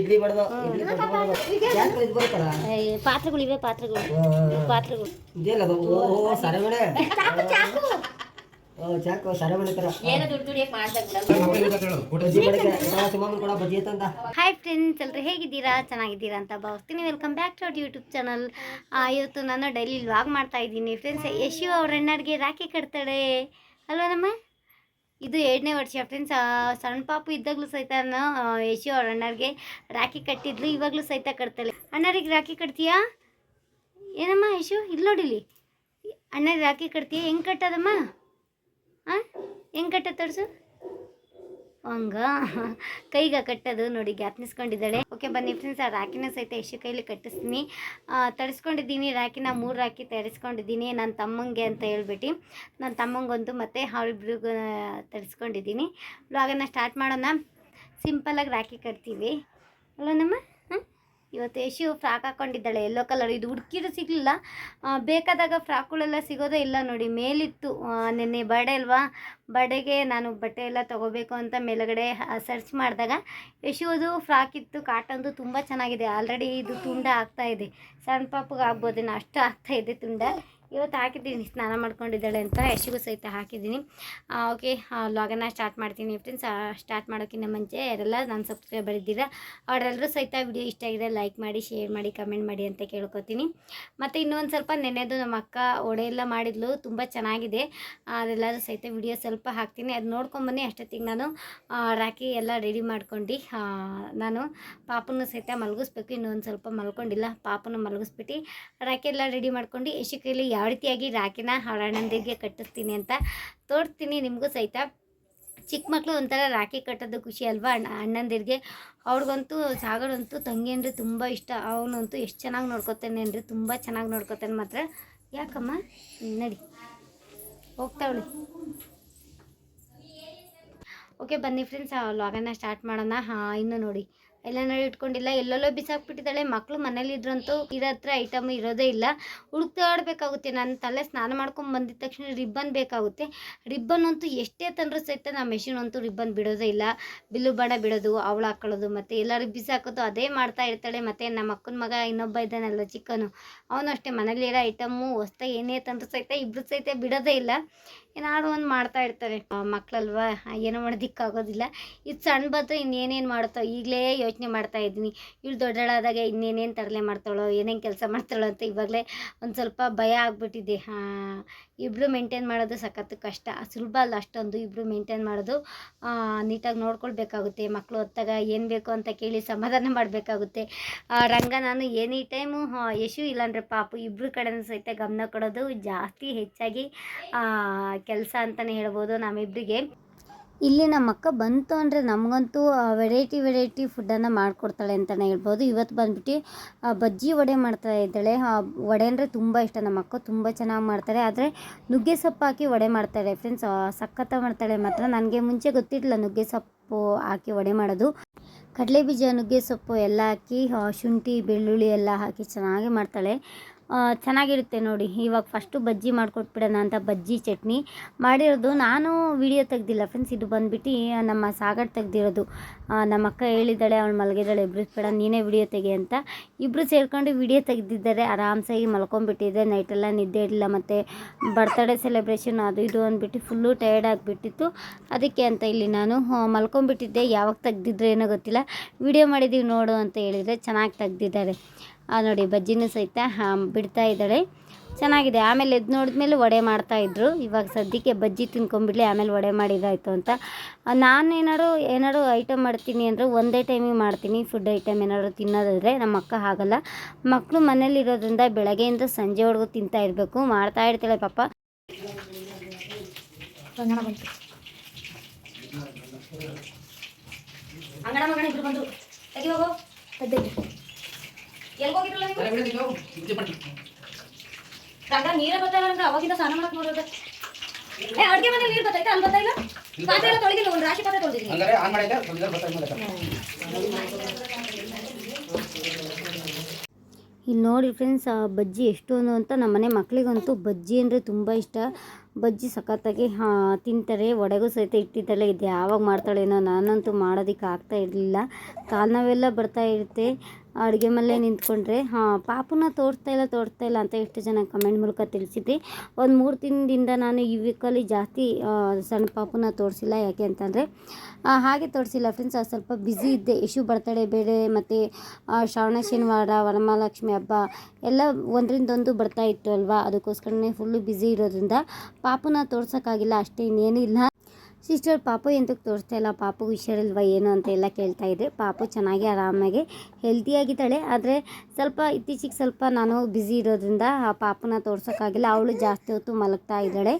ಇಡ್ಲಿ ಇಡ್ಲಿ ಬಡ್ದು ಇಡ್ಲಿ ಯಾಕೆ ಇದು ಬರುತ್ತಲ್ಲ ಪಾತ್ರೆಗಳಿವೆ ಪಾತ್ರೆಗಳು ಪಾತ್ರೆಗಳು. ಇದೇನದು ಓ ಓ ಓ ಚಾಕು ಬಜ್ಜಿ ತಂದ ಹಾಯ್ ಫ್ರೆಂಡ್ಸ್ ಎಲ್ಲರೂ ಹೇಗಿದ್ದೀರಾ? ಚೆನ್ನಾಗಿದ್ದೀರಾ ಅಂತ ಭಾವಿಸ್ತೀನಿ. Welcome back to our YouTube channel ಇವತ್ತು ನಾನು ಡೈಲಿ ವ್ಲಾಗ್ ಮಾಡ್ತಾ ಇದ್ದೀನಿ. ಫ್ರೆಂಡ್ಸ್ ಯಶು ಅವ್ರ ಅಣ್ಣರಿಗೆ ರಾಖಿ ಕಟ್ತಾಳೆ. ಅಲ್ವಾ ನಮ್ಮ? ಇದು ಎರಡನೇ ವರ್ಷ ಫ್ರೆಂಡ್ಸ್ ಸಣ್ಣ ಪಾಪು ಇದ್ದಾಗಲೂ ಸಹಿತ ಯಶು ಅವ್ರ ಅಣ್ಣರಿಗೆ ರಾಖಿ ಕಟ್ಟಿದ್ಲು, ಇವಾಗಲೂ ಸಹಿತ ಕಟ್ತಾಳೆ. ಅಣ್ಣರಿಗೆ ರಾಖಿ ಕಟ್ತೀಯಾ? ಏನಮ್ಮ ಯಶು? ಇಲ್ಲಿ. ನೋಡಿಲಿ ಅಣ್ಣರಿಗೆ ರಾಖಿ ಕಟ್ತೀಯಾ? ಹೆಂಗೆ ಕಟ್ಟೋದಮ್ಮ? ಹಾಂ ಹೆಂಗೆ ಕಟ್ಟೋದು ತೋರಿಸು. ಹಂಗ? ಕೈಗೆ ಕಟ್ಟೋದು ನೋಡಿ ಜ್ಞಾಪನಿಸ್ಕೊಂಡಿದ್ದಾಳೆ ಓಕೆ ಬನ್ನಿ ಫ್ರೆಂಡ್ಸ್ ಆ ರಾಕಿನ ಸಹಿತ ಎಷ್ಟು ಕೈಲಿ ಕಟ್ಟಿಸ್ತೀನಿ. ತರಿಸ್ಕೊಂಡಿದ್ದೀನಿ. ರಾಕಿನ ಮೂರು ರಾಕಿ ತರಿಸ್ಕೊಂಡಿದ್ದೀನಿ. ನನ್ನ ತಮ್ಮಂಗೆ ಅಂತ ಹೇಳ್ಬಿಟ್ಟು. ನನ್ನ ತಮ್ಮಂಗೊಂದು ಮತ್ತು ಅವಳಿಬ್ರಿಗೂ ತರಿಸ್ಕೊಂಡಿದ್ದೀನಿ. ಬ್ಲಾಗನ್ನು ಸ್ಟಾರ್ಟ್ ಮಾಡೋಣ. ಸಿಂಪಲಾಗಿ ರಾಖಿ ಕಟ್ತೀವಿ. ಅಲ್ಲ ನಮ್ಮ? ಇವತ್ತು ಯಶು ಫ್ರಾಕ್ ಹಾಕೊಂಡಿದ್ದಾಳೆ ಎಲ್ಲೋ ಕಲರ್ ಇದು ಹುಡುಕಿರು ಸಿಗಲಿಲ್ಲ. ಬೇಕಾದಾಗ ಫ್ರಾಕ್ಗಳೆಲ್ಲ ಸಿಗೋದೇ ಇಲ್ಲ ನೋಡಿ. ಮೇಲಿತ್ತು ನಿನ್ನೆ ನೆನ್ನೆ ಬರ್ಡೇ ಅಲ್ವಾ? ಬರ್ಡೇಗೆ ನಾನು ಬಟ್ಟೆ ಎಲ್ಲ ತೊಗೋಬೇಕು ಅಂತ ಮೇಲುಗಡೆ ಸರ್ಚ್ ಮಾಡಿದಾಗ ಯಶುವುದು ಫ್ರಾಕ್ ಇತ್ತು ಕಾಟನ್ದು ತುಂಬ ಚೆನ್ನಾಗಿದೆ. ಆಲ್ರೆಡಿ ಇದು ತುಂಡ ಆಗ್ತಾ ಇದೆ. ಸಣ್ಣ ಪಾಪಗೆ ಆಗ್ಬೋದೇನೋ ಅಷ್ಟು ಆಗ್ತಾ ಇದೆ ತುಂಡ. ಇವತ್ತು ಹಾಕಿದ್ದೀನಿ, ಸ್ನಾನ ಮಾಡ್ಕೊಂಡಿದ್ದಾಳೆ ಅಂತ ಯಶಿಗೂ ಸಹಿತ ಹಾಕಿದ್ದೀನಿ. ಓಕೆ ಲಾಗನ್ನ ಸ್ಟಾರ್ಟ್ ಮಾಡ್ತೀನಿ ಫ್ರೆಂಡ್ಸ್ ಸ್ಟಾರ್ಟ್ ಮಾಡೋಕ್ಕಿಂತ ಮುಂಚೆ ಯಾರೆಲ್ಲ ನಾನು ಸಬ್ಸ್ಕ್ರೈಬರ್ ಇದ್ದೀರಾ, ಅವರೆಲ್ಲರೂ ಸಹಿತ ವಿಡಿಯೋ ಇಷ್ಟ ಆಗಿದೆ ಲೈಕ್ ಮಾಡಿ ಶೇರ್ ಮಾಡಿ ಕಮೆಂಟ್ ಮಾಡಿ ಅಂತ ಕೇಳ್ಕೊತೀನಿ. ಮತ್ತು ಇನ್ನೊಂದು ಸ್ವಲ್ಪ ನೆನೆದು ನಮ್ಮ ಅಕ್ಕ ಒಡೆ ಎಲ್ಲ ಮಾಡಿದ್ಲು, ತುಂಬ ಚೆನ್ನಾಗಿದೆ. ಅದೆಲ್ಲರೂ ಸಹಿತ ವಿಡಿಯೋ ಸ್ವಲ್ಪ ಹಾಕ್ತೀನಿ. ಅದು ನೋಡ್ಕೊಂಬನ್ನಿ ಅಷ್ಟೊತ್ತಿಗೆ ನಾನು ರಾಕಿ ಎಲ್ಲ ರೆಡಿ ಮಾಡ್ಕೊಂಡು. ನಾನು ಪಾಪನೂ ಸಹಿತ ಮಲಗಿಸ್ಬೇಕು, ಇನ್ನೊಂದು ಸ್ವಲ್ಪ ಮಲ್ಕೊಂಡಿಲ್ಲ ಪಾಪನ ಮಲಗಿಸ್ಬಿಟ್ಟು ರಾಖಿ ಎಲ್ಲ ರೆಡಿ ಮಾಡ್ಕೊಂಡು ಯಶು ಕೈಲಿ ರೀತಿಯಾಗಿ ರಾಖಿನ ಅವ್ರ ಅಣ್ಣಂದಿರಿಗೆ ಕಟ್ಟಿಸ್ತೀನಿ ಅಂತ ತೋರಿಸ್ತೀನಿ ನಿಮಗೂ ಸಹಿತ. ಚಿಕ್ಕ ಮಕ್ಕಳು ಒಂಥರ ರಾಖಿ ಕಟ್ಟೋದು ಖುಷಿ ಅಲ್ವಾ? ಅಣ್ಣ, ಅಣ್ಣಂದಿರಿಗೆ. ಅವ್ರಿಗಂತೂ, ಸಾಗರಂತೂ ತಂಗಿ ಅಂದರೆ ತುಂಬ ಇಷ್ಟ. ಅವನಂತೂ ಎಷ್ಟು ಚೆನ್ನಾಗಿ ನೋಡ್ಕೊತಾನೆ ಅಂದರೆ ತುಂಬ ಚೆನ್ನಾಗಿ ನೋಡ್ಕೊತಾನೆ ಮಾತ್ರ. ಯಾಕಮ್ಮ? ನಡಿ. ಹೋಗ್ತಾವಳಿ ಓಕೆ ಬನ್ನಿ ಫ್ರೆಂಡ್ಸ್ ಲಾಗನ್ನ ಸ್ಟಾರ್ಟ್ ಮಾಡೋಣ. ಹಾಂ, ಇನ್ನು ನೋಡಿ. ಎಲ್ಲ ನೋಡಿ ಇಟ್ಕೊಂಡಿಲ್ಲ. ಎಲ್ಲೆಲ್ಲೋ ಬಿಸಾಕ್ಬಿಟ್ಟಿದ್ದಾಳೆ. ಮಕ್ಕಳು ಮನೇಲಿ ಇದ್ರಂತೂ ಇರೋ ಹತ್ರ ಐಟಮ್ ಇರೋದೇ ಇಲ್ಲ. ಹುಡುಕ್ತಾಡ್ಬೇಕಾಗುತ್ತೆ ನಾನು ತಲೆ ಸ್ನಾನ ಮಾಡ್ಕೊಂಡು ಬಂದಿದ ತಕ್ಷಣ ರಿಬ್ಬನ್ ಬೇಕಾಗುತ್ತೆ. ರಿಬ್ಬನ್ ಅಂತೂ ಎಷ್ಟೇ ತಂದರೂ ಸಹಿತ ನಮ್ಮ ಮೆಷಿನ್ ಅಂತೂ ರಿಬ್ಬನ್ ಬಿಡೋದೇ ಇಲ್ಲ. ಬಿಲ್ಲು ಬಣ ಬಿಡೋದು, ಅವಳು ಹಾಕೊಳ್ಳೋದು, ಮತ್ತು ಎಲ್ಲರೂ ಬಿಸಾಕೋದು, ಅದೇ ಮಾಡ್ತಾ ಇರ್ತಾಳೆ. ಮತ್ತು ನಮ್ಮ ಅಕ್ಕನ ಮಗ ಇನ್ನೊಬ್ಬ ಇದ್ದಾನಲ್ಲ ಚಿಕ್ಕನು. ಅವನು ಅಷ್ಟೇ ಮನೇಲಿರೋ ಐಟಮ್ಮು ಹೊಸ್ದಾಗಿ ಏನೇ ತಂದರೂ ಸಹಿತ ಇಬ್ಬರು ಸಹಿತ ಬಿಡೋದೇ ಇಲ್ಲ. ಏನಾದ್ರು ಒಂದು ಮಾಡ್ತಾ ಇರ್ತಾರೆ. ಮಕ್ಕಳಲ್ವಾ ಏನೂ ಮಾಡೋದಕ್ಕಾಗೋದಿಲ್ಲ. ಇದು ಸಣ್ಣ ಬಂದರೆ ಇನ್ನೇನೇನು ಮಾಡುತ್ತೋ? ಈಗಲೇ ಯೋಚನೆ ಮಾಡ್ತಾ ಇದ್ದೀನಿ. ಇವಳು ದೊಡ್ಡಳಾದಾಗ ಇನ್ನೇನೇನು ತರಲೆ ಮಾಡ್ತಾಳೋ, ಏನೇನು ಕೆಲಸ ಮಾಡ್ತಾಳೋ ಅಂತ ಇವಾಗಲೇ ಒಂದು ಸ್ವಲ್ಪ ಭಯ ಆಗ್ಬಿಟ್ಟಿದೆ. ಇಬ್ಬರು ಮೇಂಟೈನ್ ಮಾಡೋದು ಸಖತ್ತು ಕಷ್ಟ. ಸುಲಭ ಅಲ್ಲ ಅಷ್ಟೊಂದು. ಇಬ್ಬರು ಮೇಂಟೈನ್ ಮಾಡೋದು ನೀಟಾಗಿ ನೋಡ್ಕೊಳ್ಬೇಕಾಗುತ್ತೆ. ಮಕ್ಕಳು ಹೊತ್ತಾಗ ಏನು ಬೇಕು ಅಂತ ಕೇಳಿ ಸಮಾಧಾನ ಮಾಡಬೇಕಾಗುತ್ತೆ. ರಂಗ ನಾನು ಎನಿ ಟೈಮು ಯಶು ಇಲ್ಲಾಂದ್ರೆ ಪಾಪು. ಇಬ್ಬರು ಕಡೆನೂ ಸಹಿತ ಗಮನ ಕೊಡೋದು ಜಾಸ್ತಿ ಹೆಚ್ಚಾಗಿ ಕೆಲಸ ಅಂತಲೇ ಹೇಳ್ಬೋದು ನಮ್ಮಿಬ್ಬರಿಗೆ ಇಲ್ಲಿ ನಮ್ಮ ಅಕ್ಕ ಬಂತು ಅಂದರೆ ನಮಗಂತೂ ವೆರೈಟಿ ವೆರೈಟಿ ಫುಡ್ಡನ್ನು ಮಾಡಿಕೊಡ್ತಾಳೆ ಅಂತಲೇ ಹೇಳ್ಬೋದು. ಇವತ್ತು ಬಂದ್ಬಿಟ್ಟು ಬಜ್ಜಿ ವಡೆ ಮಾಡ್ತಾ ಇದ್ದಾಳೆ. ವಡೆ ಅಂದರೆ ತುಂಬ ಇಷ್ಟ. ನಮ್ಮ ಅಕ್ಕ ತುಂಬ ಚೆನ್ನಾಗಿ ಮಾಡ್ತಾರೆ. ಆದರೆ ನುಗ್ಗೆ ಸೊಪ್ಪು ಹಾಕಿ ವಡೆ ಮಾಡ್ತಾಳೆ ಫ್ರೆಂಡ್ಸ್ ಸಖತ್ತ ಮಾಡ್ತಾಳೆ ಮಾತ್ರ. ನನಗೆ ಮುಂಚೆ ಗೊತ್ತಿರಲಿಲ್ಲ ನುಗ್ಗೆ ಸೊಪ್ಪು ಹಾಕಿ ವಡೆ ಮಾಡೋದು. ಕಡಲೆ ಬೀಜ ನುಗ್ಗೆ ಸೊಪ್ಪು ಎಲ್ಲ ಹಾಕಿ ಶುಂಠಿ, ಬೆಳ್ಳುಳ್ಳಿ ಎಲ್ಲ ಹಾಕಿ ಚೆನ್ನಾಗಿ ಮಾಡ್ತಾಳೆ. ಚೆನ್ನಾಗಿರುತ್ತೆ ನೋಡಿ. ಇವಾಗ ಫಸ್ಟು ಬಜ್ಜಿ ಮಾಡಿಕೊಟ್ಬಿಡೋಣ ಅಂತ ಬಜ್ಜಿ ಚಟ್ನಿ ಮಾಡಿರೋದು. ನಾನು ವಿಡಿಯೋ ತೆಗ್ದಿಲ್ಲ ಫ್ರೆಂಡ್ಸ್ ಇದು ಬಂದ್ಬಿಟ್ಟು ನಮ್ಮ ಸಾಗರ್ ತೆಗ್ದಿರೋದು. ನಮ್ಮ ಅಕ್ಕ ಹೇಳಿದ್ದಾಳೆ, ಅವಳು ಮಲಗಿದ್ದಾಳೆ ಇಬ್ಬರು ಬೇಡ, ನೀನೇ ವಿಡಿಯೋ ತೆಗಿ ಅಂತ. ಇಬ್ಬರು ಸೇರ್ಕೊಂಡು ವಿಡಿಯೋ ತೆಗೆದಿದ್ದಾರೆ. ಆರಾಮ್ಸಾಗಿ ಮಲ್ಕೊಂಬಿಟ್ಟಿದ್ದೆ ನೈಟೆಲ್ಲ ನಿದ್ದೆ ಇರಲಿಲ್ಲ. ಮತ್ತು ಬರ್ತ್ಡೇ ಸೆಲೆಬ್ರೇಷನ್ ಅದು ಇದು ಅಂದ್ಬಿಟ್ಟು ಫುಲ್ಲು ಟಯರ್ಡ್ ಆಗಿಬಿಟ್ಟಿತ್ತು. ಅದಕ್ಕೆ ಅಂತ ಇಲ್ಲಿ ನಾನು ಮಲ್ಕೊಂಬಿಟ್ಟಿದ್ದೆ ಯಾವಾಗ ತೆಗ್ದಿದ್ರೆ ಏನೋ ಗೊತ್ತಿಲ್ಲ. ವಿಡಿಯೋ ಮಾಡಿದ್ದೀವಿ ನೋಡು ಅಂತ ಹೇಳಿದರೆ ಚೆನ್ನಾಗಿ ತೆಗ್ದಿದ್ದಾರೆ. ನೋಡಿ, ಬಜ್ಜಿನೂ ಸಹಿತ ಬಿಡ್ತಾ ಇದ್ದಾಳೆ. ಚೆನ್ನಾಗಿದೆ. ಆಮೇಲೆ ಎದ್ದು ನೋಡಿದ್ಮೇಲೆ ವಡೆ ಮಾಡ್ತಾಯಿದ್ರು ಇವಾಗ ಸದ್ಯಕ್ಕೆ ಬಜ್ಜಿ ತಿನ್ಕೊಂಬಿಡ್ಲಿ ಆಮೇಲೆ ವಡೆ ಮಾಡಿದಾಯಿತು ಅಂತ. ನಾನು ಏನಾದ್ರು ಏನಾದ್ರು ಐಟಮ್ ಮಾಡ್ತೀನಿ ಅಂದರೆ ಒಂದೇ ಟೈಮಿಗೆ ಮಾಡ್ತೀನಿ. ಫುಡ್ ಐಟಮ್ ಏನಾದ್ರು ತಿನ್ನೋದಾದರೆ ನಮ್ಮ ಅಕ್ಕ ಆಗಲ್ಲ ಮಕ್ಕಳು ಮನೇಲಿರೋದ್ರಿಂದ ಬೆಳಗ್ಗೆಯಿಂದ ಸಂಜೆವರೆಗೂ ತಿಂತಾ ಇರಬೇಕು. ಮಾಡ್ತಾ ಇರ್ತಾಳೆ ಪಾಪ. ಮಗಣ ಇಬ್ರು ಹೋಗೋ. ಎಲ್ಲಿ ಹೋಗಿದ್ರಲ್ಲ ನೀವು? ರಂಗ ನೀರೇ ಬರ್ತಾವ ರಂಗ ಅವಾಗಿಂದ ಸ್ನಾನ ಮಾಡಕ್ ನೋಡೋದ. ಏ ಅಡ್ಗೆ ಮನೆ ನೀರು ಬರ್ತೈತೆ ಅಲ್ಲಿ ಬರ್ತಾ ಪಾತ್ರೆ ಎಲ್ಲ ತೊಳೆದಿಲ್ಲ ಒಂದು ರಾಶಿ ಪಾತ್ರೆ ತೊಳೆದಿದ್ದೀನಿ. ಹಂಗಾರೆ ಆನ್ ಮಾಡಿದ್ದೆ ಸ್ವಲ್ಪ ಬರ್ತಾ ಇದೆ ಇಲ್ಲಿ ನೋಡಿ ಫ್ರೆಂಡ್ಸ್ ಆ ಬಜ್ಜಿ ಎಷ್ಟೊಂದು ಅಂತ ನಮ್ಮನೆ ಮಕ್ಕಳಿಗಂತೂ ಬಜ್ಜಿ ಅಂದರೆ ತುಂಬ ಇಷ್ಟ. ಬಜ್ಜಿ ಸಖತ್ತಾಗಿ ಹಾಂ ತಿಂತಾರೆ ಒಡೆಗೂ ಸಹಿತ ಇಟ್ಟಿದ್ದಲ್ಲ ಇದು. ಯಾವಾಗ ಮಾಡ್ತಾಳೇನೋ ನಾನಂತೂ ಮಾಡೋದಕ್ಕೆ ಆಗ್ತಾ ಇರಲಿಲ್ಲ. ಕಾಲು ನೋವೆಲ್ಲ ಬರ್ತಾ ಇರುತ್ತೆ. ಅಡುಗೆ ಮಲ್ಲೇ ನಿಂತ್ಕೊಂಡ್ರೆ, ಹಾಂ, ಪಾಪುನ ತೋರಿಸ್ತಾ ಇಲ್ಲ ತೋರಿಸ್ತಾ ಇಲ್ಲ ಅಂತ ಎಷ್ಟು ಜನ ಕಮೆಂಟ್ ಮೂಲಕ ತಿಳಿಸಿದ್ರಿ. ಒಂದು ಮೂರು ದಿನದಿಂದ ನಾನು ಈ ವೀಕಲ್ಲಿ ಜಾಸ್ತಿ ಸಣ್ಣ ಪಾಪುನ ತೋರಿಸಿಲ್ಲ. ಯಾಕೆ ಅಂತಂದರೆ ಹಾಗೆ ತೋರಿಸಿಲ್ಲ ಫ್ರೆಂಡ್ಸ್ ಸ್ವಲ್ಪ ಬ್ಯುಸಿ ಇದ್ದೆ. ಯಶು ಬರ್ತಡೆ ಬೇರೆ, ಮತ್ತು ಶ್ರಾವಣ, ಶನಿವಾರ, ವರಮಹಾಲಕ್ಷ್ಮಿ ಹಬ್ಬ ಎಲ್ಲ ಒಂದರಿಂದೊಂದು ಬರ್ತಾ ಇತ್ತು ಅಲ್ವಾ? ಅದಕ್ಕೋಸ್ಕರನೇ ಫುಲ್ಲು ಬ್ಯುಸಿ ಇರೋದ್ರಿಂದ ಪಾಪುನ ತೋರ್ಸೋಕ್ಕಾಗಿಲ್ಲ. ಅಷ್ಟೇ ಇನ್ನೇನು ಇಲ್ಲ. ಸಿಸ್ಟರ್, ಪಾಪು ಎಂತಕ್ಕೆ ತೋರಿಸ್ತಾ ಇಲ್ಲ? ಪಾಪು ವಿಷಯಲ್ವ ಏನು ಅಂತ ಎಲ್ಲ ಕೇಳ್ತಾ ಇದ್ದೆ ಪಾಪು ಚೆನ್ನಾಗಿ ಆರಾಮಾಗಿ ಹೆಲ್ತಿಯಾಗಿದ್ದಾಳೆ ಆದರೆ ಸ್ವಲ್ಪ ಇತ್ತೀಚೆಗೆ ಸ್ವಲ್ಪ ನಾನು ಬ್ಯುಸಿ ಇರೋದ್ರಿಂದ ಆ ಪಾಪನ ತೋರ್ಸೋಕ್ಕಾಗಿಲ್ಲ. ಅವಳು ಜಾಸ್ತಿ ಹೊತ್ತು ಮಲಗ್ತಾ ಇದ್ದಾಳೆ.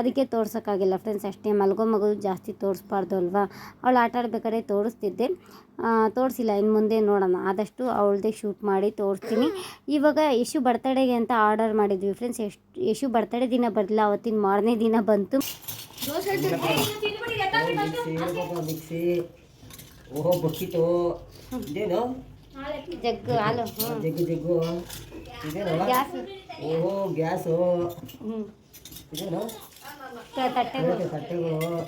ಅದಕ್ಕೆ ತೋರ್ಸೋಕ್ಕಾಗಿಲ್ಲ ಫ್ರೆಂಡ್ಸ್ ಅಷ್ಟೇ ಮಲಗೋ ಮಗು ಜಾಸ್ತಿ ತೋರಿಸ್ಬಾರ್ದು ಅಲ್ವಾ? ಅವಳು ಆಟ ಆಡ್ಬೇಕಾದ್ರೆ ತೋರಿಸ್ತಿದ್ದೆ. ತೋರಿಸಿಲ್ಲ. ಇನ್ನು ಮುಂದೆ ನೋಡೋಣ. ಆದಷ್ಟು ಅವಳದೇ ಶೂಟ್ ಮಾಡಿ ತೋರಿಸ್ತೀನಿ. ಇವಾಗ ಯಶು ಬರ್ತಡೇಗೆ ಅಂತ ಆರ್ಡರ್ ಮಾಡಿದ್ವಿ ಫ್ರೆಂಡ್ಸ್ ಎಷ್ಟು ಯಶು ಬರ್ತಡೇ ದಿನ ಬರಲಿಲ್ಲ. ಅವತ್ತಿನ ಮಾರನೇ ದಿನ ಬಂತು. ಮಿಕ್ಸಿ ಪಾಪ ಮಿಕ್ಸಿ ಓಹೋ ಬಕ್ಕಿಟು ಇದೇನು ಜಗ್ಗು ಹಾಲು ಹ್ಞೂ ಜಗ್ಗು ಜಗ್ಗು ಇದೇನಲ್ಲ ಗ್ಯಾಸ್ ಓಹೋ ಗ್ಯಾಸು ಹ್ಞೂ ಇದೇನು ತಟ್ಟೆಗಳು ಅದಕ್ಕೆ ತಟ್ಟೆಗಳು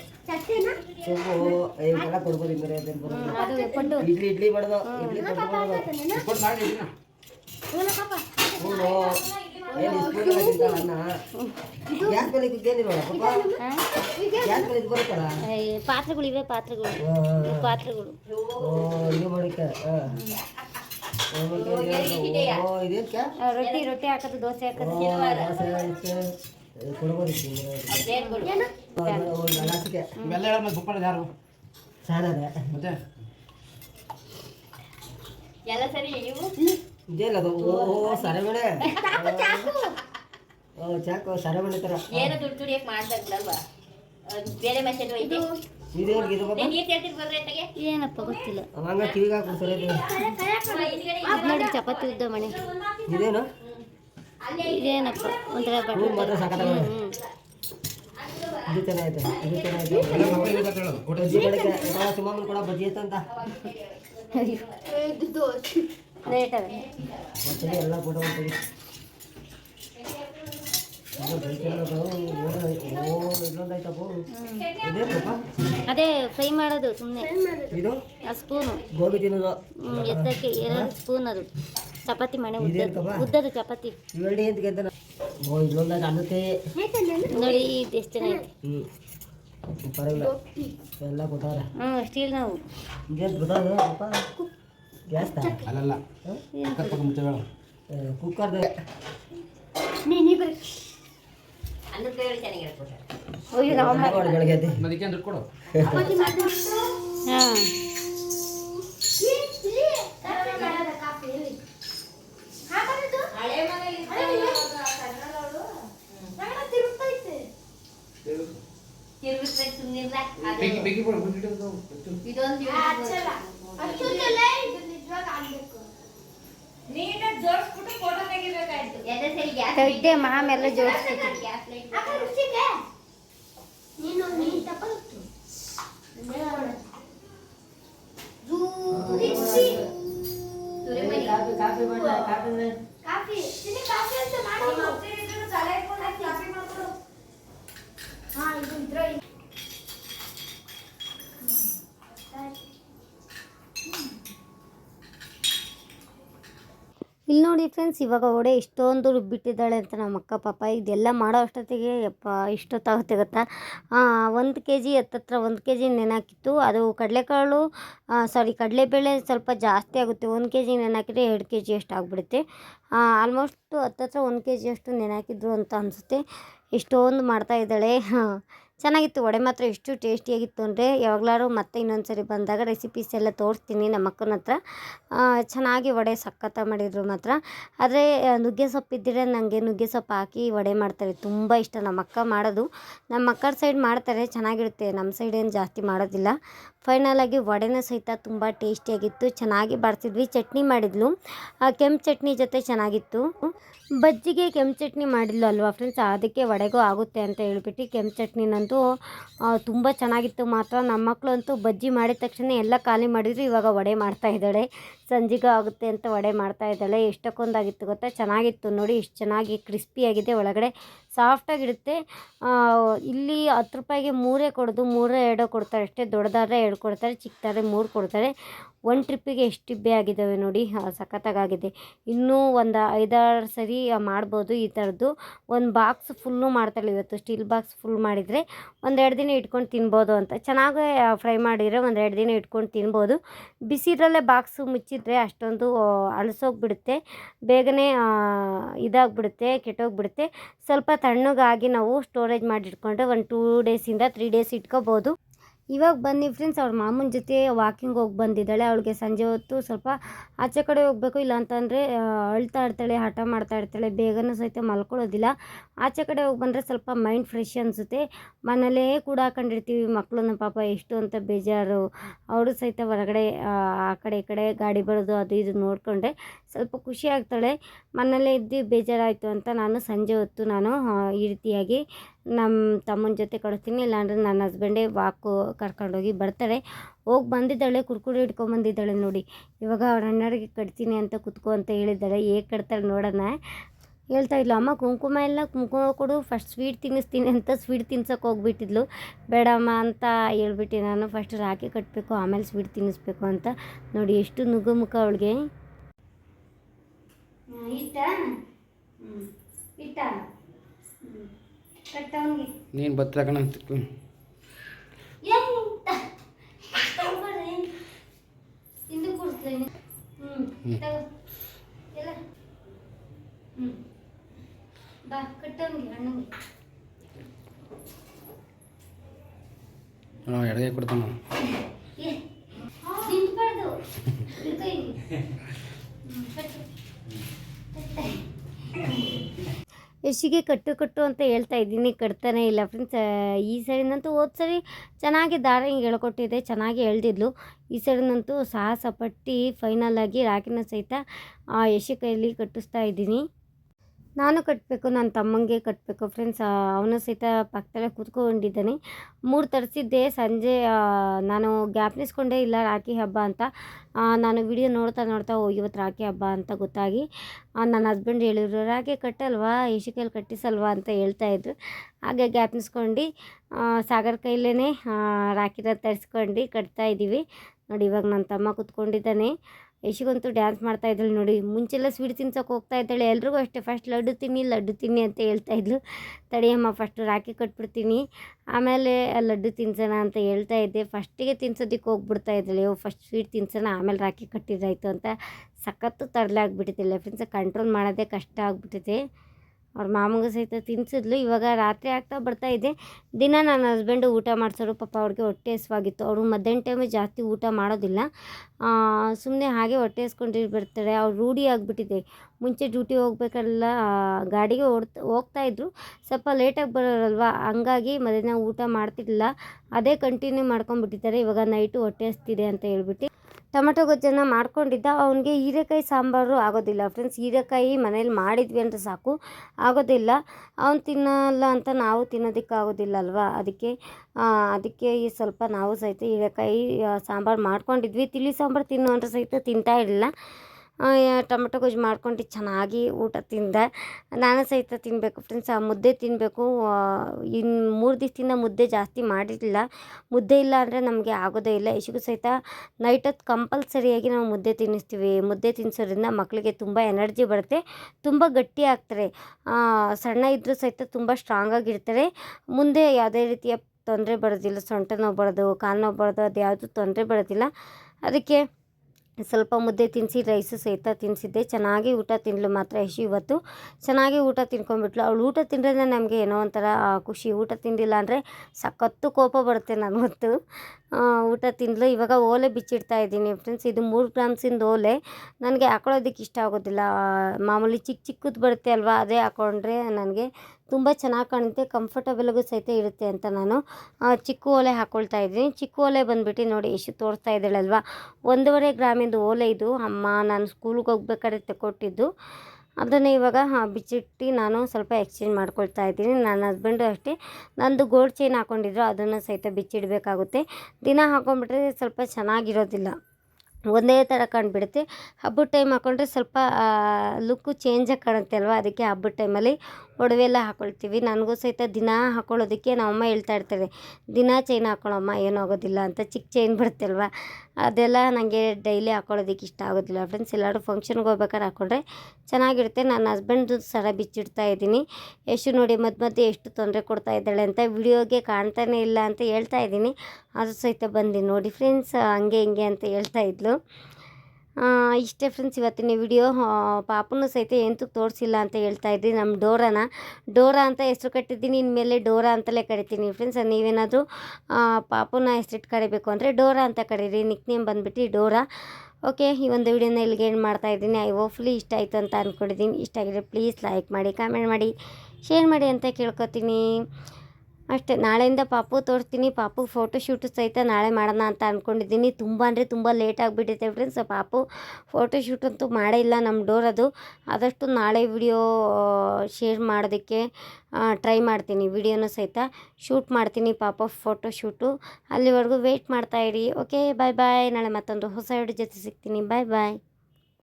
ಸೊಪ್ಪು ಇವಕ್ಕೆಲ್ಲ ಕೊಡ್ಬೋದು ಹಿಂಗಾರೆ ಅದೇನು ಬರೋದು ಅದು ಪಡ್ಡು ಇಡ್ಲಿ ಇಡ್ಲಿ ಮಾಡೋದು ಇಡ್ಲಿ ಕೊಟ್ಟು ಮಾಡೋದು ಸ್ಪೂನು ಏನು ಸ್ಪೂನ್ ಹಾಕಿರ್ತಾಳ ಅನ್ನ ಗ್ಯಾಸ್ ಮೇಲೆ ಕುಕ್ಕೇನಿಲ್ವಲ್ಲ ಪಾಪ ಹಾಂ ಗ್ಯಾಸ್ ಮೇಲೆ ಇದು ಬರುತ್ತಲ್ಲ ಪಾತ್ರೆಗಳು ಇವೆ ಪಾತ್ರೆಗಳು ಆ, ಇವು ಪಾತ್ರೆಗಳು ಓ ಇದು ಮಾಡಕ್ಕೆ ಹಾಂ ಓ ಇದೇನ್ಕ ಆ, ರೊಟ್ಟಿ ರೊಟ್ಟಿ ಹಾಕೋದು ದೋಸೆ ಹಾಕೋದು ಕೊಡ್ಬೋದು ಲಾಸ್ಟಿಗೆ ಇವೆಲ್ಲ ಹೇಳ ಮತ್ತೆ ಬುಕ್ ಮಾಡೋದು ಯಾರು ಸಾಣದೆ ಮತ್ತೆ ಇದೇನದು ಓ ಸರಮಣೆ ಓ ಚಾಕು. ಸರವಣೆ ಥರ ಏನೋ ದುಡ್ಡು ದುಡಿಯಕ್ ಮಾಡ್ದಾಗ್ಲಲ್ವಾ ಬೇರೆ ಮೆಸೇಜ್ ಹೋಯ್ತು. ಇದೇನು ಇದು ಬಂದ್ರೆ ಏನಪ್ಪ ಗೊತ್ತಿಲ್ಲ. ಹಂಗ ಕಿವಿಗೆ ಸರಿ ನೋಡಿ ಚಪಾತಿ ಉದ್ದ ಮಣೆ. ಇದೇನು? ಇದೇನಪ್ಪ? ಒಂಥರ ಬಟ್ಟೆ ಮಾತ್ರ ಹ್ಞೂ ಇದು ಚೆನ್ನಾಗೈತೆ ಇದು ಚೆನ್ನಾಗೈತೆ. ಬಜ್ಜಿ ಬಡಕೆ ಸುಮ್ಮನೆ ಕೂಡ ಬಜ್ಜಿ ಐತಂತ. ಲೇಟ್ ಅದ. ಮತ್ತೆ ಎಲ್ಲ ಪಾಪ ಅದೇ ಫ್ರೈ ಮಾಡೋದು ಸುಮ್ಮನೆ ಇದು? ಆ ಸ್ಪೂನು. ಗೋಬಿ ತಿನ್ನೋದು. ಎತ್ತಕ್ಕೆ ಎರಡು ಸ್ಪೂನ್ ಅದು. ಚಪಾತಿ ಮನೆ? ಉದ್ದದ ಚಪಾತಿ. ಅನ್ನತ್ತೆ ನೋಡಿ ಇದು ಎಷ್ಟು ಚೆನ್ನಾಗಿದೆ ಹ್ಞೂ ಪರವಾಗಿಲ್ಲ. ಎಲ್ಲ ಕೊಟ್ಟಾರ ಹ್ಞೂ ಸ್ಟೀಲ್ ನಾವು. ಗ್ಯಾಸ್ ಕುಕ್ಕರ್ ಅಲ್ಲಲ್ಲ ಮುಂಚೆ ಹೇಳು. ಕುಕ್ಕರ್ದು ಬೆಳಗ್ಗೆ ಎದ್ದು ಅದಕ್ಕೆ ದುಡ್ಡು ಕೊಡು ಹಾಂ ಹಳೆ ಮನೇಲಿ ತಿರುಗಿಸ್ಬೇಕು ಸುಮ್ಮನಿಲ್ಲ ಬೇಕಿ ಬೇಕಿ ಕೊಡು ಬಿಟ್ಟು ಇದೊಂದು ನೀಟಾಗಿ ಜೋಡಿಸ್ಬಿಟ್ಟು ಫೋಟೋ ತೆಗಿಬೇಕಾಯ್ತು ಎಲ್ಲ ತೆಗ್ದೆ ಮಾಮೆಲ್ಲ ಲೈಟ್ ಕಾಫಿ ಕಾಫಿ ಮಾಡ್ಲಾ ಕಾಫಿ ಇಲ್ಲಿ ನೋಡಿ ಫ್ರೆಂಡ್ಸ್ ಇವಾಗ ಒಡೆ ಇಷ್ಟೊಂದು ರುಬ್ಬಿಟ್ಟಿದ್ದಾಳೆ ಅಂತ ನಮ್ಮ ಅಕ್ಕ ಪಾಪ. ಇದೆಲ್ಲ ಮಾಡೋ ಅಷ್ಟೊತ್ತಿಗೆ ಯಪ್ಪ, ಇಷ್ಟೊತ್ತಾಗುತ್ತೆ ಗೊತ್ತಾ? ಒಂದು ಕೆ ಜಿ ಹತ್ತತ್ರ ಒಂದು ಕೆ ಜಿ ನೆನಾಕಿತ್ತು. ಅದು ಕಡಲೆಕಾಳು ಸಾರಿ ಕಡಲೆಬೇಳೆ ಸ್ವಲ್ಪ ಜಾಸ್ತಿ ಆಗುತ್ತೆ. ಒಂದು ಕೆ ಜಿ ನೆನಾಕಿದ್ರೆ ಎರಡು ಕೆ ಜಿ ಅಷ್ಟು ಆಗಿಬಿಡುತ್ತೆ. ಆಲ್ಮೋಸ್ಟ್ ಹತ್ತತ್ರ ಒಂದು ಕೆ ಜಿ ಅಷ್ಟು ನೆನಾಕಿದ್ರು ಅಂತ ಅನಿಸುತ್ತೆ. ಇಷ್ಟೊಂದು ಮಾಡ್ತಾ ಇದ್ದಾಳೆ. ಹಾಂ. ಚೆನ್ನಾಗಿತ್ತು. ವಡೆ ಮಾತ್ರ ಎಷ್ಟು ಟೇಸ್ಟಿಯಾಗಿತ್ತು ಅಂದರೆ ಯಾವಾಗಲಾರು ಮತ್ತೆ ಇನ್ನೊಂದು ಸರಿ ಬಂದಾಗ ರೆಸಿಪೀಸ್ ಎಲ್ಲ ತೋರಿಸ್ತೀನಿ ನಮ್ಮ ಅಕ್ಕನ ಹತ್ರ. ಚೆನ್ನಾಗಿ ವಡೆ ಸಖತ್ತ ಮಾಡಿದರು ಮಾತ್ರ. ಆದರೆ ನುಗ್ಗೆ ಸೊಪ್ಪು ಇದ್ದರೆ ನನಗೆ ನುಗ್ಗೆ ಸೊಪ್ಪು ಹಾಕಿ ವಡೆ ಮಾಡ್ತಾರೆ. ತುಂಬ ಇಷ್ಟ. ನಮ್ಮ ಅಕ್ಕ ಮಾಡೋದು. ನಮ್ಮ ಅಕ್ಕರ ಸೈಡ್ ಮಾಡ್ತಾರೆ. ಚೆನ್ನಾಗಿರುತ್ತೆ. ನಮ್ಮ ಸೈಡ್ ಏನು ಜಾಸ್ತಿ ಮಾಡೋದಿಲ್ಲ. ಫೈನಲ್ ಆಗಿ ವಡೆನೂ ಸಹಿತ ತುಂಬ ಟೇಸ್ಟಿಯಾಗಿತ್ತು. ಚೆನ್ನಾಗಿ ಬಾಡಿಸಿದ್ವಿ. ಚಟ್ನಿ ಮಾಡಿದ್ಲು. ಕೆಂಪು ಚಟ್ನಿ ಜೊತೆ ಚೆನ್ನಾಗಿತ್ತು. ಬಜ್ಜಿಗೆ ಕೆಂಪು ಚಟ್ನಿ ಮಾಡಿದ್ಲು ಅಲ್ವಾ ಫ್ರೆಂಡ್ಸ್? ಅದಕ್ಕೆ ವಡೆಗೂ ಆಗುತ್ತೆ ಅಂತ ಹೇಳ್ಬಿಟ್ಟು ಕೆಂಪು ಚಟ್ನಿನಂತೂ ತುಂಬ ಚೆನ್ನಾಗಿತ್ತು. ಮಾತ್ರ ನಮ್ಮ ಮಕ್ಕಳು ಅಂತೂ ಬಜ್ಜಿ ಮಾಡಿದ ತಕ್ಷಣ ಎಲ್ಲ ಖಾಲಿ ಮಾಡಿದ್ರು. ಇವಾಗ ವಡೆ ಮಾಡ್ತಾ ಇದ್ದಾಳೆ. ಸಂಜೆಗೂ ಆಗುತ್ತೆ ಅಂತ ವಡೆ ಮಾಡ್ತಾ ಇದ್ದಾಳೆ. ಎಷ್ಟಕ್ಕೊಂದಾಗಿತ್ತು ಗೊತ್ತಾ? ಚೆನ್ನಾಗಿತ್ತು ನೋಡಿ. ಇಷ್ಟು ಚೆನ್ನಾಗಿ ಕ್ರಿಸ್ಪಿಯಾಗಿದೆ ಒಳಗಡೆ ಸಾಫ್ಟಾಗಿರುತ್ತೆ ಇಲ್ಲಿ ಹತ್ತು ರೂಪಾಯಿಗೆ ಮೂರೇ ಕೊಡೋದು, ಮೂರೇ ಎರಡೋ ಕೊಡ್ತಾರೆ. ಅಷ್ಟೇ ದೊಡ್ಡದಾದ್ರೆ ಎರಡು ಕೊಡ್ತಾರೆ, ಚಿಕ್ಕದಾದ್ರೆ ಮೂರು ಕೊಡ್ತಾರೆ. ಒಂದು ಟ್ರಿಪ್ಪಿಗೆ ಎಷ್ಟು ಡಿಬ್ಬೆ ಆಗಿದ್ದಾವೆ ನೋಡಿ ಸಖತ್ತಾಗಾಗಿದೆ. ಇನ್ನೂ ಒಂದು ಐದಾರು ಸರಿ ಮಾಡ್ಬೋದು ಈ ಥರದ್ದು. ಒಂದು ಬಾಕ್ಸ್ ಫುಲ್ಲು ಮಾಡ್ತಾಳೆ ಇವತ್ತು ಸ್ಟೀಲ್ ಬಾಕ್ಸ್ ಫುಲ್ ಮಾಡಿದರೆ ಒಂದೆರಡು ದಿನ ಇಟ್ಕೊಂಡು ತಿನ್ಬೋದು ಅಂತ. ಚೆನ್ನಾಗೇ ಫ್ರೈ ಮಾಡಿದರೆ ಒಂದೆರಡು ದಿನ ಇಟ್ಕೊಂಡು ತಿನ್ಬೋದು. ಬಿಸಿರಲ್ಲೇ ಬಾಕ್ಸು ಮುಚ್ಚಿದ್ರೆ ಅಷ್ಟೊಂದು ಅಳಿಸೋಗ್ಬಿಡುತ್ತೆ. ಬೇಗನೆ ಇದಾಗ್ಬಿಡುತ್ತೆ, ಕೆಟ್ಟೋಗ್ಬಿಡುತ್ತೆ. ಸ್ವಲ್ಪ ತಣ್ಣಗಾಗಿ ನಾವು ಸ್ಟೋರೇಜ್ ಮಾಡಿಟ್ಕೊಂಡ್ರೆ ಒಂದು ಟೂ ಡೇಸಿಂದ ತ್ರೀ ಡೇಸ್ ಇಟ್ಕೋಬೋದು. ಇವಾಗ ಬನ್ನಿ ಫ್ರೆಂಡ್ಸ್ ಅವ್ರ ಮಾಮನ ಜೊತೆ ವಾಕಿಂಗ್ ಹೋಗಿ ಬಂದಿದ್ದಾಳೆ. ಅವಳಿಗೆ ಸಂಜೆ ಹೊತ್ತು ಸ್ವಲ್ಪ ಆಚೆ ಕಡೆ ಹೋಗಬೇಕು ಇಲ್ಲ ಅಂತಂದರೆ ಅಳ್ತಾ ಇರ್ತಾಳೆ, ಹಠ ಮಾಡ್ತಾ ಇರ್ತಾಳೆ, ಬೇಗನೂ ಸಹಿತ ಮಲ್ಕೊಳ್ಳೋದಿಲ್ಲ. ಆಚೆ ಕಡೆ ಹೋಗಿ ಬಂದರೆ ಸ್ವಲ್ಪ ಮೈಂಡ್ ಫ್ರೆಶ್ ಅನಿಸುತ್ತೆ. ಮನೇಲೇ ಕೂಡ ಹಾಕೊಂಡಿರ್ತೀವಿ ಮಕ್ಕಳನ್ನ ಪಾಪ ಎಷ್ಟು ಅಂತ ಬೇಜಾರು. ಅವರು ಸಹಿತ ಹೊರಗಡೆ, ಆ ಕಡೆ ಈ ಕಡೆ ಗಾಡಿ ಬರೋದು, ಅದು ಇದು ನೋಡಿಕೊಂಡ್ರೆ ಸ್ವಲ್ಪ ಖುಷಿ ಆಗ್ತಾಳೆ. ಮನೇಲೇ ಇದ್ದು ಬೇಜಾರಾಯಿತು ಅಂತ ನಾನು ಸಂಜೆ ಹೊತ್ತು ನಾನು ಈ ರೀತಿಯಾಗಿ ನಮ್ಮ ತಮ್ಮನ ಜೊತೆ ಕಳಿಸ್ತೀನಿ, ಇಲ್ಲಾಂದ್ರೆ ನನ್ನ ಹಸ್ಬೆಂಡೇ ವಾಕು ಕರ್ಕೊಂಡೋಗಿ ಬರ್ತಾಳೆ ಹೋಗಿ ಬಂದಿದ್ದಾಳೆ, ಕುರ್ಕುರೆ ಇಟ್ಕೊಂಬಂದಿದ್ದಾಳೆ ನೋಡಿ. ಇವಾಗ ಅವ್ರ ಅಣ್ಣರಿಗೆ ಕಟ್ತೀನಿ ಅಂತ ಕುತ್ಕೋ ಅಂತ ಹೇಳಿದ್ದಾಳೆ. ಹೇಗೆ ಕಟ್ತಾಳೆ ನೋಡೋಣ. ಹೇಳ್ತಾ ಇದ್ಲು, ಅಮ್ಮ, ಕುಂಕುಮ ಎಲ್ಲ ಕುಂಕುಮ ಕೊಡು. ಫಸ್ಟ್ ಸ್ವೀಟ್ ತಿನ್ನಿಸ್ತೀನಿ ಅಂತ ಸ್ವೀಟ್ ತಿನ್ಸೋಕೆ ಹೋಗ್ಬಿಟ್ಟಿದ್ಲು. ಬೇಡಮ್ಮ, ಅಂತ ಹೇಳ್ಬಿಟ್ಟು ನಾನು ಫಸ್ಟ್ ರಾಖಿ ಕಟ್ಟಬೇಕು ಆಮೇಲೆ ಸ್ವೀಟ್ ತಿನ್ನಿಸ್ಬೇಕು ಅಂತ ನೋಡಿ. ಎಷ್ಟು ನುಗ್ಗು ಮುಖ ಅವಳಿಗೆ ಇಷ್ಟ ಇಷ್ಟ ಹ್ಞೂ ಕಟ್ಟವನಿಗೆ ನೀನು ಬತ್ತ ಕಣ ತಿಂದು ಕೊಡ್ತೀನಿ ಹ್ಞೂ ತಗೋ ಎಲ್ಲ ಹ್ಞೂ ಬಾ ಕಟ್ಟವನಿಗೆ ಅಣ್ಣಂಗೆ ಹಾಂ ಎಡಗೈ ಕೊಡ್ತಾನ. ಏ ನಿಂತ್ಬಾರ್ದು ಹಿಡ್ಕೊ ಇಲ್ಲಿ. ಹ್ಮ್, ಕಟ್ಟು. ಯಶಿಗೆ ಕಟ್ಟು ಕಟ್ಟು ಅಂತ ಹೇಳ್ತಾ ಇದ್ದೀನಿ, ಕಟ್ತಾನೆ ಇಲ್ಲ ಫ್ರೆಂಡ್ಸ್ ಈ ಸೈಡಿನಂತೂ ಹೋದ ಸರಿ ಚೆನ್ನಾಗಿ ದಾರ ಹಿಂಗೆ ಹೇಳ್ಕೊಟ್ಟಿದ್ದೆ ಚೆನ್ನಾಗಿ ಹೇಳ್ದಿದ್ಲು. ಈ ಸೈಡಿನಂತೂ ಸಾಹಸ ಪಟ್ಟು ಫೈನಲ್ ಆಗಿ ರಾಕಿನ ಸಹಿತ ಯಶಿ ಕೈಯಲ್ಲಿ ಕಟ್ಟಿಸ್ತಾ ಇದ್ದೀನಿ. ನಾನು ಕಟ್ಟಬೇಕು ನನ್ನ ತಮ್ಮಂಗೆ ಕಟ್ಟಬೇಕು ಫ್ರೆಂಡ್ಸ್ ಅವನು ಸಹಿತ ಪಕ್ಕದಲ್ಲೇ ಕೂತ್ಕೊಂಡಿದ್ದಾನೆ. ಮೂರು ತರಿಸಿದ್ದೆ. ಸಂಜೆ ನಾನು ಜ್ಞಾಪನಿಸ್ಕೊಂಡೇ ಇಲ್ಲ, ರಾಖಿ ಹಬ್ಬ ಅಂತ. ನಾನು ವಿಡಿಯೋ ನೋಡ್ತಾ ನೋಡ್ತಾ, ಓ, ಇವತ್ತು ರಾಖಿ ಹಬ್ಬ ಅಂತ ಗೊತ್ತಾಗಿ ನನ್ನ ಹಸ್ಬೆಂಡ್ ಹೇಳಿದ್ರು, ರಾಖಿ ಕಟ್ಟಲ್ವಾ? ಕೈಲಿ ಕಟ್ಟಿಸಲ್ವಾ? ಅಂತ ಹೇಳ್ತಾ ಇದ್ರು. ಹಾಗೆ ಜ್ಞಾಪನಿಸ್ಕೊಂಡು ಸಾಗರ್ ಕೈಲೇ ರಾಖಿನ ತರಿಸ್ಕೊಂಡು ಕಟ್ತಾ ಇದ್ದೀವಿ ನೋಡಿ, ಇವಾಗ ನನ್ನ ತಮ್ಮ ಕೂತ್ಕೊಂಡಿದ್ದಾನೆ. ಯಶಿಗಂತೂ ಡ್ಯಾನ್ಸ್ ಮಾಡ್ತಾ ಇದ್ದಾಳೆ ನೋಡಿ. ಮುಂಚೆಲ್ಲ ಸ್ವೀಟ್ ತಿನ್ಸೋಕೆ ಹೋಗ್ತಾ ಇದ್ದಾಳೆ. ಎಲ್ರಿಗೂ ಅಷ್ಟೇ. ಫಸ್ಟ್ ಲಡ್ಡು ತಿನ್ನಿ ಲಡ್ಡು ತಿನ್ನಿ ಅಂತ ಹೇಳ್ತಾ ಇದ್ಲು. ತಡಿಯಮ್ಮ ಫಸ್ಟ್ ರಾಖಿ ಕಟ್ಬಿಡ್ತೀನಿ. ಆಮೇಲೆ ಲಡ್ಡು ತಿನ್ಸೋಣ ಅಂತ ಹೇಳ್ತಾ ಇದ್ದೆ. ಫಸ್ಟಿಗೆ ತಿನ್ಸೋದಕ್ಕೆ ಹೋಗ್ಬಿಡ್ತಾ ಇದ್ದಾಳೆ. ಫಸ್ಟ್ ಸ್ವೀಟ್ ತಿನ್ಸೋಣ, ಆಮೇಲೆ ರಾಖಿ ಕಟ್ಟಿದ್ರಾಯ್ತು ಅಂತ ಸಖತ್ತು ತರಲೆ ಆಗಿಬಿಟ್ಟಿದೆ ಫ್ರೆಂಡ್ಸ್ ಕಂಟ್ರೋಲ್ ಮಾಡೋದೇ ಕಷ್ಟ ಆಗ್ಬಿಟ್ಟಿದೆ. ಅವ್ರ ಮಾಮಗೂ ಸಹಿತ ತಿನ್ಸಿದ್ಲು. ಇವಾಗ ರಾತ್ರಿ ಆಗ್ತಾ ಬರ್ತಾ ಇದೆ. ದಿನ ನನ್ನ ಹಸ್ಬೆಂಡು ಊಟ ಮಾಡಿಸೋರು ಪಾಪ ಅವ್ರಿಗೆ ಹೊಟ್ಟೆ ಹಸ್ವಾಗಿತ್ತು. ಅವರು ಮಧ್ಯಾಹ್ನ ಟೈಮು ಜಾಸ್ತಿ ಊಟ ಮಾಡೋದಿಲ್ಲ. ಸುಮ್ಮನೆ ಹಾಗೆ ಹೊಟ್ಟೆ ಹಸ್ಕೊಂಡಿರು ಬರ್ತಾರೆ. ಅವ್ರು ರೂಢಿ ಆಗಿಬಿಟ್ಟಿದೆ. ಮುಂಚೆ ಡ್ಯೂಟಿ ಹೋಗ್ಬೇಕಲ್ಲ ಗಾಡಿಗೆ ಓಡ್ತಾ ಹೋಗ್ತಾಯಿದ್ರು ಸ್ವಲ್ಪ ಲೇಟಾಗಿ ಬರೋರಲ್ವ? ಹಂಗಾಗಿ ಮಧ್ಯಾಹ್ನ ಊಟ ಮಾಡ್ತಿರ್ಲಿಲ್ಲ. ಅದೇ ಕಂಟಿನ್ಯೂ ಮಾಡ್ಕೊಂಡ್ಬಿಟ್ಟಿದ್ದಾರೆ. ಇವಾಗ ನೈಟು ಹೊಟ್ಟೆ ಹಸ್ತಿದೆ ಅಂತ ಹೇಳ್ಬಿಟ್ಟು. ಟೊಮೆಟೊ ಗೊಜ್ಜನ್ನು ಮಾಡ್ಕೊಂಡಿದ್ದ, ಅವನಿಗೆ ಹೀರೆಕಾಯಿ ಸಾಂಬಾರು ಆಗೋದಿಲ್ಲ. ಫ್ರೆಂಡ್ಸ್, ಹೀರೆಕಾಯಿ ಮನೇಲಿ ಮಾಡಿದ್ವಿ ಅಂದರೆ ಸಾಕು, ಆಗೋದಿಲ್ಲ. ಅವನು ತಿನ್ನಲ್ಲ ಅಂತ ನಾವು ತಿನ್ನೋದಕ್ಕೆ ಆಗೋದಿಲ್ಲ ಅಲ್ವಾ? ಅದಕ್ಕೆ ಅದಕ್ಕೆ ಈ ಸ್ವಲ್ಪ ನಾವು ಸಹಿತ ಹೀರೆಕಾಯಿ ಸಾಂಬಾರು ಮಾಡ್ಕೊಂಡಿದ್ವಿ. ತಿಳಿ ಸಾಂಬಾರು ತಿನ್ನು ಅಂತ ಸಹಿತ ತಿಂತಾ ಇರಲಿಲ್ಲ. ಟೊಮೆಟೊ ಗೊಜ್ಜು ಮಾಡ್ಕೊಂಡು ಚೆನ್ನಾಗಿ ಊಟ ತಿಂದೆ. ನಾನು ಸಹಿತ ತಿನ್ನಬೇಕು ಫ್ರೆಂಡ್ಸ್ ಆ, ಮುದ್ದೆ ತಿನ್ನಬೇಕು ಇನ್ನು ಮೂರು ದಿವಸದಿಂದ ಮುದ್ದೆ ಜಾಸ್ತಿ ಮಾಡಿರಲಿಲ್ಲ. ಮುದ್ದೆ ಇಲ್ಲ ಅಂದರೆ ನಮಗೆ ಆಗೋದೇ ಇಲ್ಲ. ಯಶಿಗೂ ಸಹಿತ ನೈಟ್ ಹೊತ್ತು ಕಂಪಲ್ಸರಿಯಾಗಿ ನಾವು ಮುದ್ದೆ ತಿನ್ನಿಸ್ತೀವಿ. ಮುದ್ದೆ ತಿನ್ನಿಸೋದ್ರಿಂದ ಮಕ್ಕಳಿಗೆ ತುಂಬ ಎನರ್ಜಿ ಬರುತ್ತೆ. ತುಂಬ ಗಟ್ಟಿ ಆಗ್ತಾರೆ. ಸಣ್ಣ ಇದ್ದರೂ ಸಹಿತ ತುಂಬ ಸ್ಟ್ರಾಂಗ್ ಆಗಿರ್ತಾರೆ. ಮುಂದೆ ಯಾವುದೇ ರೀತಿಯ ತೊಂದರೆ ಬರೋದಿಲ್ಲ. ಸೊಂಟ ನೋವು ಬರೋದು, ಕಾಲು ನೋವು ಬರೋದು, ಅದು ಯಾವುದೂ ತೊಂದರೆ ಬರೋದಿಲ್ಲ. ಅದಕ್ಕೆ ಸ್ವಲ್ಪ ಮುದ್ದೆ ತಿನ್ನಿಸಿ ರೈಸು ಸಹಿತ ತಿನ್ನಿಸಿದ್ದೆ ಚೆನ್ನಾಗಿ ಊಟ ತಿನ್ನಲು ಮಾತ್ರ ಯಶು ಇವತ್ತು. ಚೆನ್ನಾಗಿ ಊಟ ತಿನ್ಕೊಂಡ್ಬಿಟ್ಲು. ಅವಳು ಊಟ ತಿಂದ್ರೆ ನಮಗೆ ಏನೋ ಒಂಥರ ಖುಷಿ. ಊಟ ತಿಂದಿಲ್ಲ ಅಂದರೆ ಸಖತ್ತು ಕೋಪ ಬರುತ್ತೆ ನನಗಂತೂ ಊಟ ತಿಂದಲು. ಇವಾಗ ಓಲೆ ಬಿಚ್ಚಿಡ್ತಾ ಇದ್ದೀನಿ ಫ್ರೆಂಡ್ಸ್ ಇದು ಮೂರು ಗ್ರಾಮ್ಸಿಂದ ಓಲೆ. ನನಗೆ ಹಾಕೊಳ್ಳೋದಕ್ಕೆ ಇಷ್ಟ ಆಗೋದಿಲ್ಲ. ಮಾಮೂಲಿ ಚಿಕ್ಕ ಚಿಕ್ಕದು ಬರುತ್ತೆ ಅಲ್ವಾ? ಅದೇ ಹಾಕೊಂಡ್ರೆ ನನಗೆ ತುಂಬ ಚೆನ್ನಾಗಿ ಕಾಣುತ್ತೆ ಕಂಫರ್ಟಬಲ್ಗೂ ಸಹಿತ ಇರುತ್ತೆ ಅಂತ ನಾನು ಚಿಕ್ಕು ಓಲೆ ಹಾಕ್ಕೊಳ್ತಾ ಇದ್ದೀನಿ. ಚಿಕ್ಕ ಓಲೆ ಬಂದುಬಿಟ್ಟು ನೋಡಿ ಎಷ್ಟು ತೋರಿಸ್ತಾ ಇದ್ದಾಳಲ್ವಾ? ಒಂದೂವರೆ ಗ್ರಾಮಿಂದು ಓಲೆ ಇದು. ಅಮ್ಮ, ನಾನು ಸ್ಕೂಲ್ಗೆ ಹೋಗ್ಬೇಕಾದ್ರೆ ತಗೊಟ್ಟಿದ್ದು ಅದನ್ನು ಇವಾಗ ಬಿಚ್ಚಿಟ್ಟು ನಾನು ಸ್ವಲ್ಪ ಎಕ್ಸ್ಚೇಂಜ್ ಮಾಡ್ಕೊಳ್ತಾ ಇದ್ದೀನಿ. ನನ್ನ ಹಸ್ಬೆಂಡು ಅಷ್ಟೇ. ನಂದು ಗೋಲ್ಡ್ ಚೈನ್ ಹಾಕ್ಕೊಂಡಿದ್ರು ಅದನ್ನು ಸಹಿತ ಬಿಚ್ಚಿಡಬೇಕಾಗುತ್ತೆ. ದಿನ ಹಾಕೊಂಡ್ಬಿಟ್ರೆ ಸ್ವಲ್ಪ ಚೆನ್ನಾಗಿರೋದಿಲ್ಲ. ಒಂದೇ ಥರ ಕಂಡುಬಿಡುತ್ತೆ ಹಬ್ಬದ ಟೈಮ್ ಹಾಕ್ಕೊಂಡ್ರೆ ಸ್ವಲ್ಪ ಲುಕ್ಕು ಚೇಂಜಾಗಿ ಕಾಣುತ್ತೆ ಅಲ್ವಾ? ಅದಕ್ಕೆ ಹಬ್ಬದ ಟೈಮಲ್ಲಿ ಒಡವೆ ಎಲ್ಲ ಹಾಕ್ಕೊಳ್ತೀವಿ ನನಗೂ ಸಹಿತ ದಿನ ಹಾಕ್ಕೊಳ್ಳೋದಕ್ಕೆ ನಮ್ಮಮ್ಮ ಹೇಳ್ತಾ ಇರ್ತಾರೆ, ದಿನ ಚೈನ್ ಹಾಕ್ಕೊಳಮ್ಮ ಏನೂ ಆಗೋದಿಲ್ಲ ಅಂತ ಚಿಕ್ಕ ಚೈನ್ ಬರುತ್ತಲ್ವ? ಅದೆಲ್ಲ ನನಗೆ ಡೈಲಿ ಹಾಕ್ಕೊಳ್ಳೋದಕ್ಕೆ ಇಷ್ಟ ಆಗೋದಿಲ್ಲ. ಫ್ರೆಂಡ್ಸ್ ಎಲ್ಲರೂ ಫಂಕ್ಷನ್ಗೆ ಹೋಗ್ಬೇಕಾದ್ರೆ ಹಾಕ್ಕೊಂಡ್ರೆ ಚೆನ್ನಾಗಿರುತ್ತೆ. ನನ್ನ ಹಸ್ಬೆಂಡ್ದು ಸರ ಬಿಚ್ಚಿಡ್ತಾ ಇದ್ದೀನಿ. ಎಷ್ಟು ನೋಡಿ ಮಧ್ಯ ಮಧ್ಯೆ ಎಷ್ಟು ತೊಂದರೆ ಕೊಡ್ತಾ ಇದ್ದಾಳೆ ಅಂತ ವಿಡಿಯೋಗೆ ಕಾಣ್ತಾನೆ ಇಲ್ಲ ಅಂತ ಹೇಳ್ತಾ ಇದ್ದೀನಿ. ಅದು ಸಹಿತ ಬಂದು ನೋಡಿ. ಫ್ರೆಂಡ್ಸ್ ಹಂಗೆ ಹಿಂಗೆ ಅಂತ ಹೇಳ್ತಾ ಇದ್ಲು. ಇಷ್ಟೇ ಫ್ರೆಂಡ್ಸ್ ಇವತ್ತಿನ ವಿಡಿಯೋ ಪಾಪನೂ ಸಹಿತ ಎಂತಕ್ಕೆ ತೋರಿಸಿಲ್ಲ ಅಂತ ಹೇಳ್ತಾ ಇದ್ರಿ ನಮ್ಮ ಡೋರಾನ. ಡೋರಾ ಅಂತ ಹೆಸರು ಕಟ್ಟಿದ್ದೀನಿ, ಇನ್ಮೇಲೆ ಡೋರಾ ಅಂತಲೇ ಕರಿತೀನಿ. ಫ್ರೆಂಡ್ಸ್ ನೀವೇನಾದರೂ ಪಾಪನ ಹೆಸರಿಟ್ಟು ಕರಿಬೇಕು ಅಂದರೆ ಡೋರಾ ಅಂತ ಕರೀರಿ. ನಿಕ್ ನೇಮ್ ಬಂದುಬಿಟ್ಟು ಡೋರಾ. ಓಕೆ ಈ ಒಂದು ವಿಡಿಯೋನ ಇಲ್ಲಿಗೆ ಏನು ಮಾಡ್ತಾ ಇದ್ದೀನಿ. ಐ ಹೋಪ್ಫುಲಿ ಇಷ್ಟ ಆಯಿತು ಅಂತ ಅಂದ್ಕೊಂಡಿದ್ದೀನಿ ಇಷ್ಟ ಆಗಿದ್ರೆ ಪ್ಲೀಸ್ ಲೈಕ್ ಮಾಡಿ ಕಾಮೆಂಟ್ ಮಾಡಿ ಶೇರ್ ಮಾಡಿ ಅಂತ ಕೇಳ್ಕೊತೀನಿ. ಅಷ್ಟೇ, ನಾಳೆಯಿಂದ ಪಾಪು ತೋರಿಸ್ತೀನಿ, ಪಾಪು ಫೋಟೋ ಶೂಟು ಸಹಿತ ನಾಳೆ ಮಾಡೋಣ ಅಂತ ಅಂದ್ಕೊಂಡಿದ್ದೀನಿ ತುಂಬ ಅಂದರೆ ತುಂಬ ಲೇಟ್ ಆಗಿಬಿಟ್ಟಿದೆ ಫ್ರೆಂಡ್ಸ್ ಪಾಪು ಫೋಟೋ ಶೂಟ್ ಅಂತೂ ಮಾಡೇ ಇಲ್ಲ ನಮ್ಮ ಡೋರ್ ಅದು. ಆದಷ್ಟು ನಾಳೆ ವಿಡಿಯೋ ಶೇರ್ ಮಾಡೋದಕ್ಕೆ ಟ್ರೈ ಮಾಡ್ತೀನಿ ವಿಡಿಯೋನೂ ಸಹಿತ. ಶೂಟ್ ಮಾಡ್ತೀನಿ ಪಾಪ ಫೋಟೋ ಶೂಟು ಅಲ್ಲಿವರೆಗೂ ವೆಯ್ಟ್ ಮಾಡ್ತಾಯಿರಿ ಓಕೆ ಬಾಯ್ ಬಾಯ್ ನಾಳೆ ಮತ್ತೊಂದು ಹೊಸ ವಿಡಿಯೋ ಜೊತೆ ಸಿಗ್ತೀನಿ. ಬಾಯ್ ಬಾಯ್